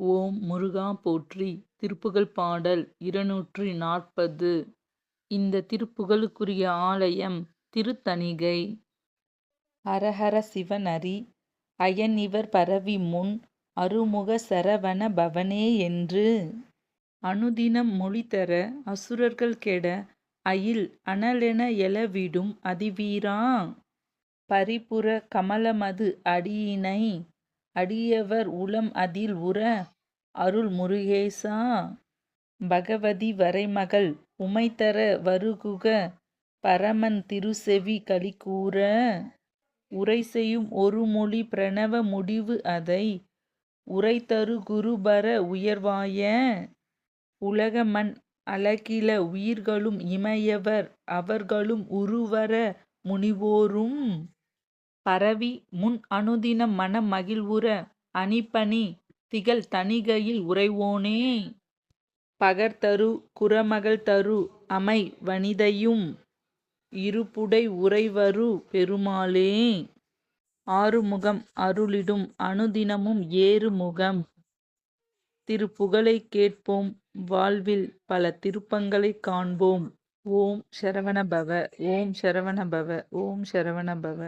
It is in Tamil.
ஓம் முருகா போற்றி திருப்புகழ் பாடல் இருநூற்றி நாற்பது. இந்த திருப்புகழுக்குரிய ஆலயம் திருத்தணிகை. ஹரஹர சிவனரி அயனிவர் பரவி முன் அருமுக சரவண பவனே என்று. அனுதினம் மொழிதர அசுரர்கள் கெட அயில் அனலென எழவிடும் அதிவீரா. பரிபுற கமலமது அடியினை அடியவர் உளம் அதில் உற அருள் முருகேசா. பகவதி வரைமகள் உமைத்தர வருகுக பரமன் திருசெவி களிக்கூற உரை செய்யும் ஒரு மொழி பிரணவ முடிவு அதை உரைத்தரு குருபர உயர்வாய. உலக மண் அழகில உயிர்களும் இமையவர் அவர்களும் உருவர முனிவோரும். பரவி முன் அனுதினம் மன மகிழ்வுற அணிபணி திகழ் தணிகையில் உறைவோனே. பகர்தரு குறமகள் தரு அமை வனிதையும் இருப்புடை உறைவரு பெருமாளே. ஆறுமுகம் அருளிடும் அனுதினமும் ஏறுமுகம். திருப்புகழை கேட்போம் வாழ்வில் பல திருப்பங்களை காண்போம். ஓம் சரவணபவ ஓம் சரவணபவ ஓம் சரவணபவ.